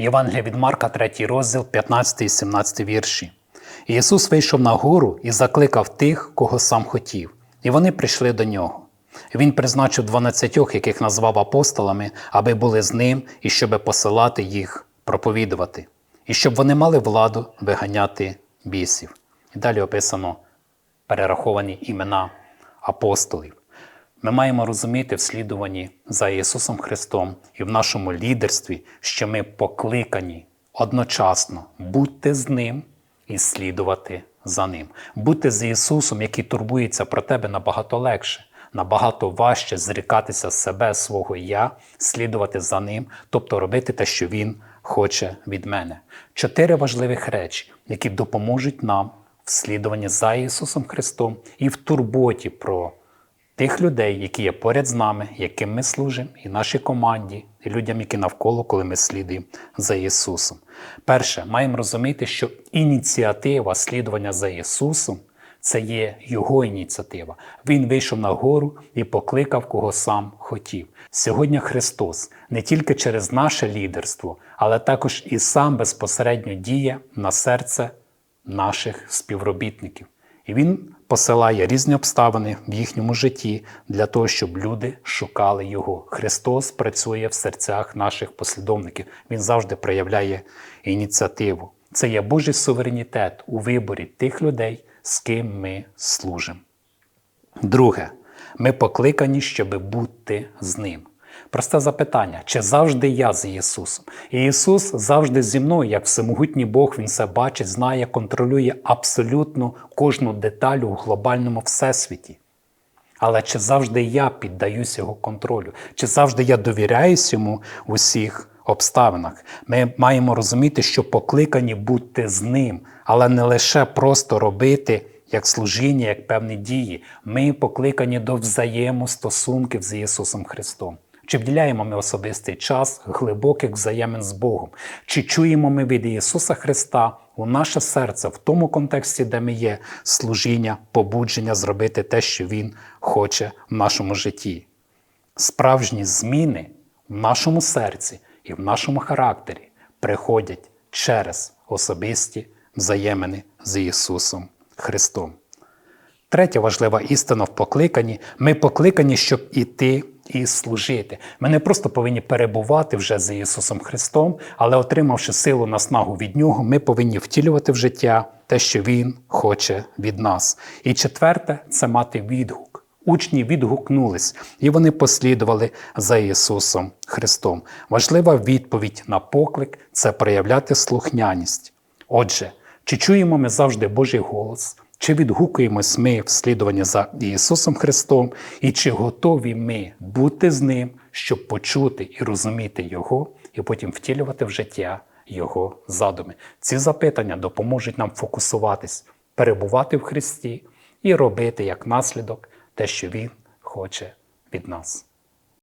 Євангелія від Марка, 3 розділ, 15 і 17 вірші. Ісус вийшов на гору і закликав тих, кого сам хотів, і вони прийшли до нього. Він призначив дванадцятьох, яких назвав апостолами, аби були з ним і щоб посилати їх проповідувати, і щоб вони мали владу виганяти бісів. І далі описано перераховані імена апостолів. Ми маємо розуміти в слідуванні за Ісусом Христом і в нашому лідерстві, що ми покликані одночасно бути з Ним і слідувати за Ним. Бути з Ісусом, який турбується про тебе набагато легше, набагато важче зрікатися себе, свого я, слідувати за Ним, тобто робити те, що Він хоче від мене. Чотири важливих речі, які допоможуть нам в слідуванні за Ісусом Христом і в турботі про тих людей, які є поряд з нами, яким ми служимо, і нашій команді, і людям, які навколо, коли ми слідуємо за Ісусом. Перше, маємо розуміти, що ініціатива слідування за Ісусом це є Його ініціатива. Він вийшов на гору і покликав, кого сам хотів. Сьогодні Христос не тільки через наше лідерство, але також і сам безпосередньо діє на серце наших співробітників. І він посилає різні обставини в їхньому житті для того, щоб люди шукали його. Христос працює в серцях наших послідовників. Він завжди проявляє ініціативу. Це є Божий суверенітет у виборі тих людей, з ким ми служимо. Друге, ми покликані, щоб бути з ним. Просте запитання: чи завжди я з Ісусом? І Ісус завжди зі мною, як всемогутній Бог, Він все бачить, знає, контролює абсолютно кожну деталь у глобальному всесвіті. Але чи завжди я піддаюсь Його контролю? Чи завжди я довіряюсь йому в усіх обставинах? Ми маємо розуміти, що покликані бути з ним, але не лише просто робити як служіння, як певні дії. Ми покликані до взаємостосунків з Ісусом Христом. Чи вділяємо ми особистий час глибоких взаємин з Богом? Чи чуємо ми від Ісуса Христа у наше серце в тому контексті, де ми є служіння, побудження зробити те, що Він хоче в нашому житті? Справжні зміни в нашому серці і в нашому характері приходять через особисті взаємини з Ісусом Христом. Третя важлива істина в покликанні ми покликані, щоб іти і служити. Ми не просто повинні перебувати вже за Ісусом Христом, але отримавши силу наснагу від Нього, ми повинні втілювати в життя те, що Він хоче від нас. І четверте це мати відгук. Учні відгукнулись, і вони послідували за Ісусом Христом. Важлива відповідь на поклик це проявляти слухняність. Отже, чи чуємо ми завжди Божий голос? Чи відгукуємось ми в слідуванні за Ісусом Христом, і чи готові ми бути з Ним, щоб почути і розуміти Його, і потім втілювати в життя Його задуми? Ці запитання допоможуть нам фокусуватись, перебувати в Христі і робити як наслідок те, що Він хоче від нас.